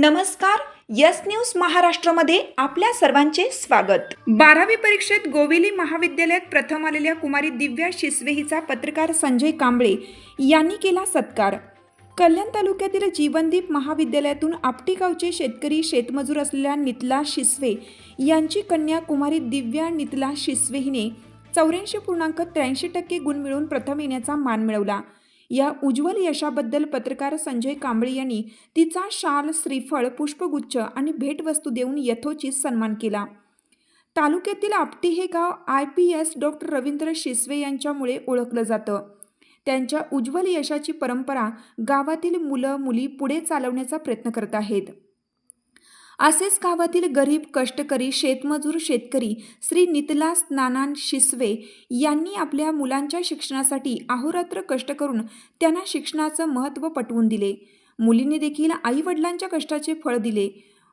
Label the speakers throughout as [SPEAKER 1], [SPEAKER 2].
[SPEAKER 1] नमस्कार Yes news महाराष्ट्रामध्ये आपल्या सर्वांचे स्वागत. बारावी परीक्षेत गोवेली महाविद्यालयात प्रथम आलेल्या कुमारी दिव्या शिसवे हिचा पत्रकार संजय कांबळे यांनी केला सत्कार. कल्याण तालुक्यातील जीवनदीप महाविद्यालयातून आपटीगावचे शेतकरी शेतमजूर असलेल्या नितला शिसवे यांची कन्या कुमारी दिव्या नितला शिसवे हिने चौऱ्याऐंशी पूर्णांक त्र्याऐंशी टक्के गुण मिळवून प्रथम येण्याचा मान मिळवला. या उज्ज्वल यशाबद्दल पत्रकार संजय कांबळे यांनी तिचा शाल श्रीफळ पुष्पगुच्छ आणि भेटवस्तू देऊन यथोचित सन्मान केला. तालुक्यातील आपटी हे गाव I P S doctor Ravindra Shisve यांच्यामुळे ओळखलं जातं. त्यांच्या उज्ज्वल यशाची परंपरा गावातील मुलं मुली पुढे चालवण्याचा प्रयत्न करत आहेत. असेच गावातील गरीब कष्टकरी शेतमजूर शेतकरी श्री नितलास नानान शिसवे यांनी आपल्या मुलांच्या शिक्षणासाठी अहोरात्र कष्ट करून त्यांना शिक्षणाचं महत्त्व पटवून दिले. मुलींनी देखील आईवडिलांच्या कष्टाचे फळ दिले.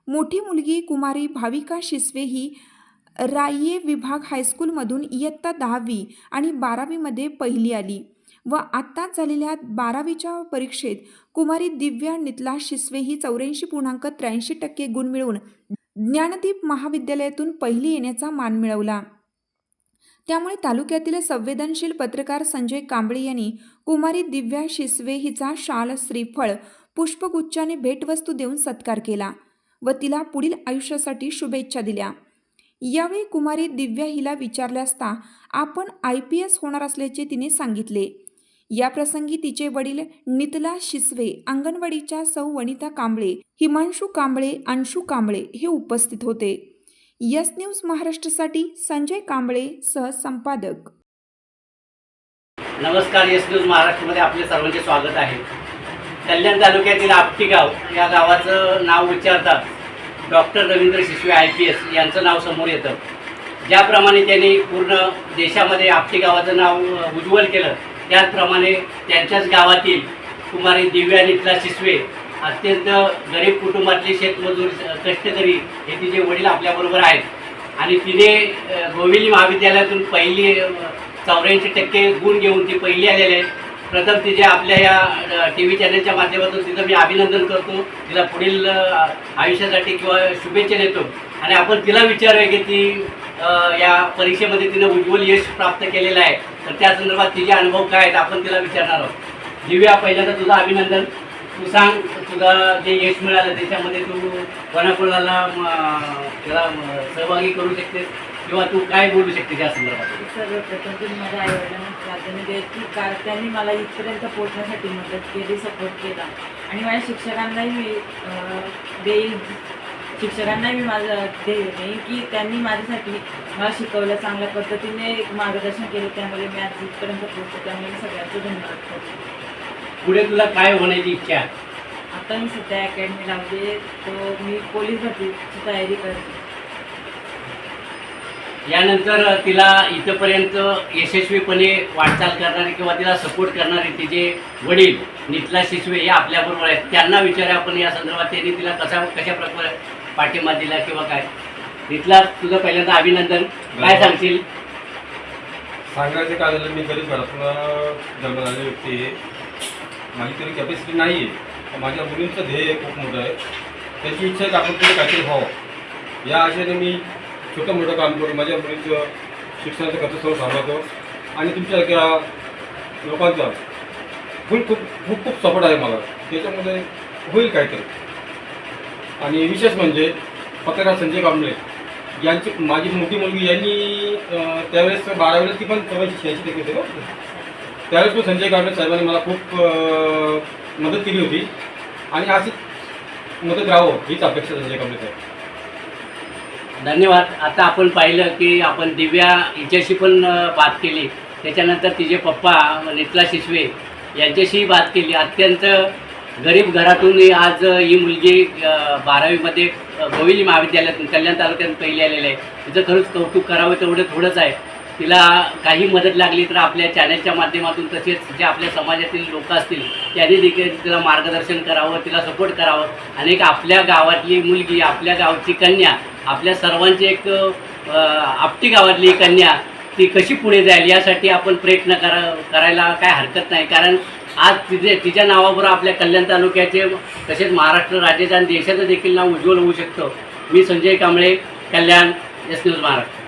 [SPEAKER 1] मोठी मुलगी कुमारी भाविका शिसवे ही राये विभाग हायस्कूलमधून इयत्ता दहावी आणि बारावीमध्ये पहिली आली. व आत्ताच झालेल्या बारावीच्या परीक्षेत कुमारी दिव्या नितला शिसवे ही चौऱ्याऐंशी पूर्णांक त्र्याऐंशी टक्के गुण मिळवून ज्ञानदीप महाविद्यालयातून पहिली येण्याचा मान मिळवला. त्यामुळे तालुक्यातील संवेदनशील पत्रकार संजय कांबळे यांनी कुमारी दिव्या शिसवे हिचा शाल श्रीफळ पुष्पगुच्छाने भेटवस्तू देऊन सत्कार केला व तिला पुढील आयुष्यासाठी शुभेच्छा दिल्या. यावेळी कुमारी दिव्या हिला विचारले असता आपण आय पी एस होणार असल्याचे तिने सांगितले. या प्रसंगी तिचे वडील नितला शिसवे अंगणवाडीच्या सौ वनिता कांबळे हिमांशू कांबळे अंशू कांबळे हे उपस्थित होते. यस न्यूज महाराष्ट्रासाठी संजय कांबळे सहसंपादक.
[SPEAKER 2] नमस्कार यस न्यूज महाराष्ट्रामध्ये आपले सर्वांचे स्वागत आहे. कल्याण तालुक्यातील आपटीगाव या गावाचं नाव उच्चारतात doctor Ravindra Shishve I P S यांचं नाव समोर येतं. ज्याप्रमाणे त्यांनी पूर्ण देशामध्ये आपटी गावाचं नाव उज्ज्वल केलं त्याचप्रमाणे त्यांच्याच गावातील कुमारी दिव्या नितला शिसवे अत्यंत गरीब कुटुंबातले शेतमजूर कष्टकरी हे तिचे वडील आपल्याबरोबर आहेत. आणि तिने गोविली महाविद्यालयातून पहिली चौऱ्याऐंशी टक्के गुण घेऊन ती पहिली आलेली आहे. प्रथम तिचे आपल्या या टी व्ही चॅनलच्या माध्यमातून तिचं मी अभिनंदन करतो. तिला पुढील आयुष्यासाठी किंवा शुभेच्छा देतो. आणि आपण तिला विचारूया की ती या परीक्षेमध्ये तिनं उज्ज्वल यश प्राप्त केलेलं आहे. तर त्या संदर्भात तिचे अनुभव काय आहेत आपण तिला विचारणार आहोत. दिव्या पहिल्यांदा तुझं अभिनंदन. तू सांग तुझा जे यश मिळालं त्याच्यामध्ये तू कोणाकोणाला त्याला सहभागी करू शकतेस? किंवा तू काय बोलू शकते त्या संदर्भात?
[SPEAKER 3] सर्वप्रथम तुम्ही माझ्या आईवडिलांना प्राधान्य देत की कारण त्यांनी मला इथपर्यंत पोहोचण्यासाठी मदत केली सपोर्ट केला. आणि माझ्या शिक्षकांनाही मी अं, देईल. शिक्षकांनाही मी माझं दे देईन की त्यांनी माझ्यासाठी मला शिकवलं चांगल्या पद्धतीने मार्गदर्शन केलं. त्यामुळे मी आज इथपर्यंत पोहोचतो त्यामुळे मी सगळ्यांचे धन्यवाद करतो.
[SPEAKER 2] पुढे तुला काय होण्याची इच्छा? आहे
[SPEAKER 3] आता मी सध्या अकॅडमी आहे. तो मी पोलीस भरतीची तयारी करते.
[SPEAKER 2] यानंतर तिला इथंपर्यंत यशस्वीपणे वाटचाल करणारे किंवा तिला सपोर्ट करणारे तिचे वडील नितला शिसवे हे आपल्याबरोबर आहेत. त्यांना विचारा आपण या संदर्भात. त्यांनी तिला कसा कशा प्रकारे पाठिंबा दिला किंवा काय? नितला तुझं पहिल्यांदा अभिनंदन. काय सांगशील?
[SPEAKER 4] सांगायचं काय झालं मी गरीब घरातून जन्म झालेली व्यक्ती आहे. माझी तरी कॅपॅसिटी नाही आहे. माझ्या मुलींचं ध्येय खूप मोठं आहे. त्याची इच्छा आहे की आपण पुढे काहीतरी व्हावं. या आशेने मी छोटं मोठं काम करून माझ्या मुलीचं शिक्षणाचा खर्च सर्व सांभाळतो. आणि तुमच्यासारख्या लोकांचा फुल खूप खूप खूप सपोर्ट आहे मला. त्याच्यामध्ये होईल काहीतरी. आणि विशेष म्हणजे पत्रकार संजय कांबळे यांची माझी मोठी मुलगी यांनी त्यावेळेस बारावीला ती पण चौऱ्याऐंशी शहाऐंशी टक्के होते त्यावेळेस पण संजय कांबळे साहेबांनी मला खूप मदत केली होती. आणि अशीच मदत राहावं हीच अपेक्षा संजय कांबळे साहेब.
[SPEAKER 2] धन्यवाद. आता आपण पाहिलं की आपण दिव्या हिच्याशी पण बात केली. त्याच्यानंतर तिचे पप्पा नितला शिशवे यांच्याशीही बात केली. अत्यंत गरीब घरातून आज ही मुलगी बारावीमध्ये गोविली महाविद्यालयातून कल्याण तालुक्यात पहिली आलेली आहे. तिचं खरंच कौतुक करावं तेवढं थोडंच आहे. तिला काही मदत लागली तर आपल्या चॅनलच्या माध्यमातून तसेच जे आपल्या समाजातील लोक असतील त्यांनी देखील तिला मार्गदर्शन करावं तिला सपोर्ट करावं. आणि एक आपल्या गावातली मुलगी आपल्या गावची कन्या आपल्या सर्वांची एक आपटी गावातली कन्या ती कशी पुढे जाईल यासाठी आपण प्रयत्न करा करायला काय हरकत नाही. कारण आज तिथे तिच्या नावाबरोबर आपल्या कल्याण तालुक्याचे तसेच महाराष्ट्र राज्याच्या आणि देशाचं देखील नाव उज्ज्वल होऊ शकतं. मी संजय कांबळे कल्याण एस न्यूज महाराष्ट्र.